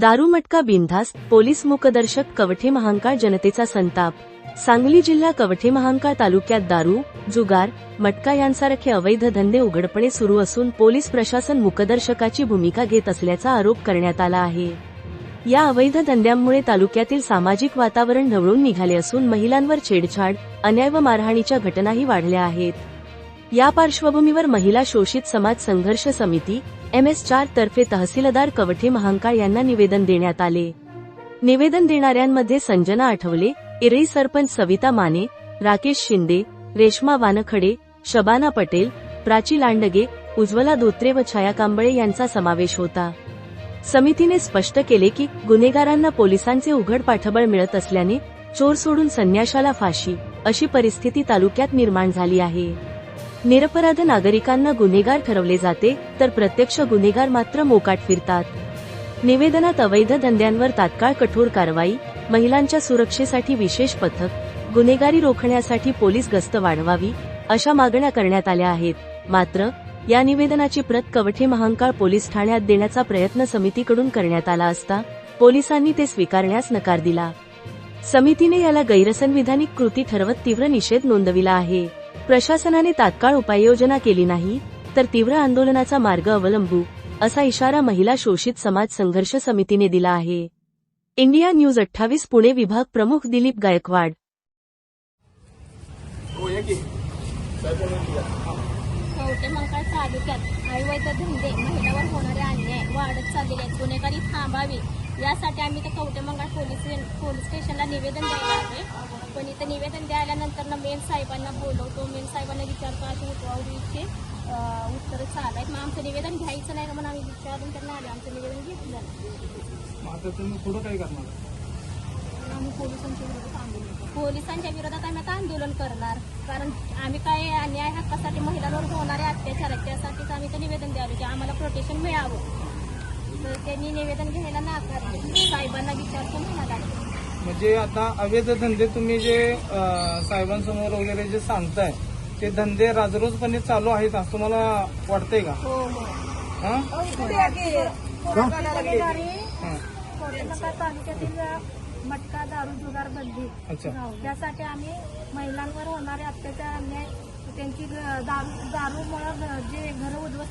दारू मटका बिनधास्त पोलीस मुकदर्शक कवठे महांकाळ जनतेचा संताप. सांगली जिल्हा कवठे महांकाळ तालुक्यात दारू जुगार मटका यांसारखे अवैध धंदे उघडपणे सुरू असून पोलीस प्रशासन मुकदर्शकाची भूमिका घेत असल्याचा आरोप करण्यात आला आहे. या अवैध धंद्यांमुळे तालुक्यातील सामाजिक वातावरण ढवळून निघाले असून महिलांवर छेडछाड अन्याय व मारहाणीच्या घटनाही वाढल्या आहेत. या पार्श्वभूमीवर महिला शोषित समाज संघर्ष समिती एम एस चार तर्फे तहसीलदार कवठे महांकाळ यांना निवेदन देण्यात आले. निवेदन देणाऱ्यांमध्ये संजना आठवले इरई सरपंच सविता माने राकेश शिंदे रेश्मा वानखडे शबाना पटेल प्राची लांडगे उज्ज्वला धोत्रे व छाया कांबळे यांचा समावेश होता. समितीने स्पष्ट केले की गुन्हेगारांना पोलिसांचे उघड पाठबळ मिळत असल्याने चोर सोडून संन्याशाला फाशी अशी परिस्थिती तालुक्यात निर्माण झाली आहे. निरपराध नागरिकांना गुन्हेगार ठरवले जाते तर प्रत्यक्ष गुन्हेगार मात्र मोकाट फिरतात. निवेदनात अवैध धंद्यांवर तात्काळ कठोर कारवाई महिलांच्या सुरक्षेसाठी विशेष पथक गुन्हेगारी रोखण्यासाठी पोलीस गस्त वाढवावी अशा मागण्या करण्यात आल्या आहेत. मात्र या निवेदनाची प्रत कवठे महांकाळ पोलीस ठाण्यात देण्याचा प्रयत्न समितीकडून करण्यात आला असता पोलिसांनी ते स्वीकारण्यास नकार दिला. समितीने याला गैरसंविधानिक कृती ठरवत तीव्र निषेध नोंदविला आहे. प्रशासनाने तात्काळ उपाययोजना केली नाही तर तीव्र आंदोलनाचा मार्ग अवलंबू असा इशारा महिला शोषित समाज संघर्ष समितीने दिला आहे. इंडिया न्यूज अठ्ठावीस पुणे विभाग प्रमुख दिलीप गायकवाड. कवटे मंकाळ तालुक्यात धंदे महिलांवर होणारे अन्याय वाढत चाललेले आहेत गुन्हेगारी थांबावी यासाठी आम्ही तर कवटे मंकाळ पोलीस पोलीस स्टेशनला निवेदन द्यायला आलोय पण इथं निवेदन द्यायल्यानंतर ना मेन साहेबांना बोलवतो. मेन साहेबांना विचारतो अशी उठवावरीचे उत्तर चालू आहेत मग आमचं निवेदन घ्यायचं नाही म्हणून आम्ही विचारून त्यांना आले. आमचं निवेदन घेतलं आता तुम्ही पुढं काय करणार? आम्ही पोलिसांच्या विरोधात आंदोलन पोलिसांच्या विरोधात आम्ही आता आंदोलन करणार. कारण आम्ही काय अन्याय हक्कासाठी महिलांवर होणारे अत्याचार आहेत त्यासाठीच आम्ही ते निवेदन द्यावे की आम्हाला प्रोटेक्शन मिळावं. तर त्यांनी निवेदन घ्यायला नाकारले साहेबांना विचारतो म्हणाला म्हणजे आता अवैध धंदे तुम्ही जे अं, साहेबांसमोर वगैरे जे सांगताय ते धंदे राजरोजपणे चालू आहेत असं तुम्हाला वाटतंय का? हो हो. हा? हा. तालुक्यातील मटका दारू जुगार बंदी अच्छा. त्यासाठी आम्ही महिलांवर होणारे अत्याचार अन्याय त्यांची ग- दारू दारूमुळं जे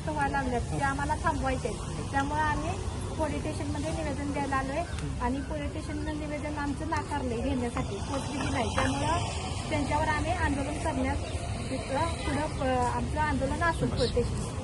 जास्त व्हायला लागल्यात ते आम्हाला थांबवायचे त्यामुळे आम्ही पोलीस स्टेशनमध्ये निवेदन द्यायला आलोय. आणि पोलीस स्टेशननं निवेदन आमचं नाकारले घेण्यासाठी. पोचली नाही त्यामुळं त्यांच्यावर आम्ही आंदोलन करण्यास तिथं पुढं प- आमचं आंदोलन असेल पोलीस स्टेशन